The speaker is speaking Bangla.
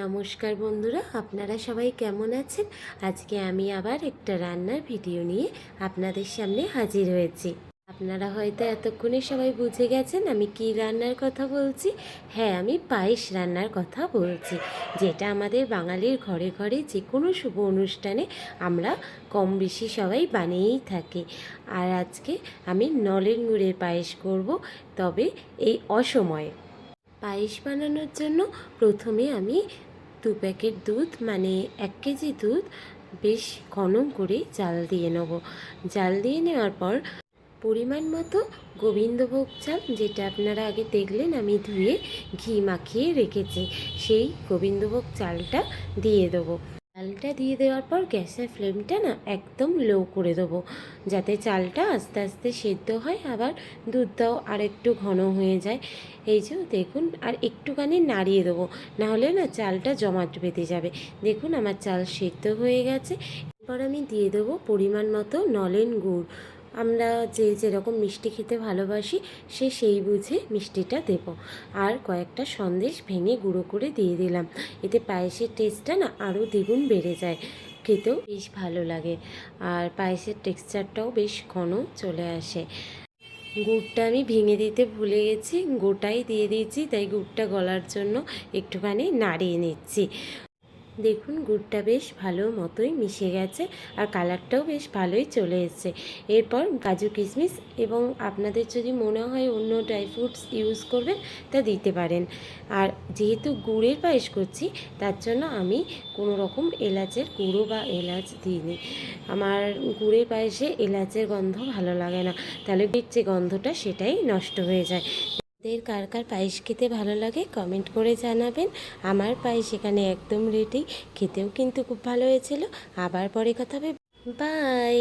নমস্কার বন্ধুরা, আপনারা সবাই কেমন আছেন? আজকে আমি আবার একটা রান্নার ভিডিও নিয়ে আপনাদের সামনে হাজির হয়েছি। আপনারা হয়তো এতক্ষণে সবাই বুঝে গেছেন আমি কি রান্নার কথা বলছি। হ্যাঁ আমি পায়েস রান্নার কথা বলছি, যেটা আমাদের বাঙালির ঘরে ঘরে যে কোনো শুভ অনুষ্ঠানে আমরা কম বেশি সবাই বানিয়েই থাকি। আর আজকে আমি নলেন গুড়ের পায়েস করব, তবে এই অসময়ে। পায়েস বানানোর জন্য প্রথমে আমি দু প্যাকেট দুধ মানে এক কেজি দুধ বেশ ঘন করে জাল দিয়ে নেব। জাল দিয়ে নেওয়ার পর পরিমাণ মতো গোবিন্দভোগ চাল, যেটা আপনারা আগে দেখলেন আমি ধুয়ে ঘি মাখিয়ে রেখেছি, সেই গোবিন্দভোগ চালটা দিয়ে দেবো। চালটা দিয়ে দেওয়ার পর গ্যাসের ফ্লেমটা না একদম লো করে দেবো। যাতে চালটা আস্তে আস্তে সেদ্ধ হয়, আবার দুধটাও আর একটু ঘন হয়ে যায়। এই যে দেখুন, আর একটুখানি নাড়িয়ে দেবো। নাহলে না চালটা জমাট বেঁধে যাবে। দেখুন আমার চাল সেদ্ধ হয়ে গেছে। এরপর আমি দিয়ে দেবো পরিমাণ মতো নলেন গুড়। আমরা যে যেরকম মিষ্টি খেতে ভালোবাসি, সে সেই বুঝে মিষ্টিটা দেব। আর কয়েকটা সন্দেশ ভেঙে গুঁড়ো করে দিয়ে দিলাম। এতে পায়েসের টেস্টটা না আরও দ্বিগুণ বেড়ে যায়। খেতেও বেশ ভালো লাগে। আর পায়েসের টেক্সচারটাও বেশ ঘন চলে আসে। গুড়টা আমি ভেঙে দিতে ভুলে গেছি, গোটাই দিয়ে দিয়েছি, তাই গুড়টা গলার জন্য একটুখানি নাড়িয়ে নিচ্ছি। দেখুন, গুড়টা বেশ ভালো মতোই মিশে গেছে আর কালারটাও বেশ ভালোই চলে এসেছে। এরপর কাজু কিশমিশ এবং আপনাদের যদি মনে হয় অন্য ড্রাই ফ্রুটস ইউজ করবেন, তা দিতে পারেন। আর যেহেতু গুড়ের পায়েস করছি, তার জন্য আমি কোনো রকম এলাচের গুঁড়ো বা এলাচ দিইনি। আমার গুড়ের পায়েসে এলাচের গন্ধ ভালো লাগে না, তাহলে যে গন্ধটা সেটাই নষ্ট হয়ে যায়। আপনাদের কার কার পায়েস খেতে ভালো লাগে কমেন্ট করে জানাবেন। আমার পায়েস এখানে একদম রেডি খেতেও কিন্তু খুব ভালো হয়েছিল। আবার পরে কথা হবে। বাই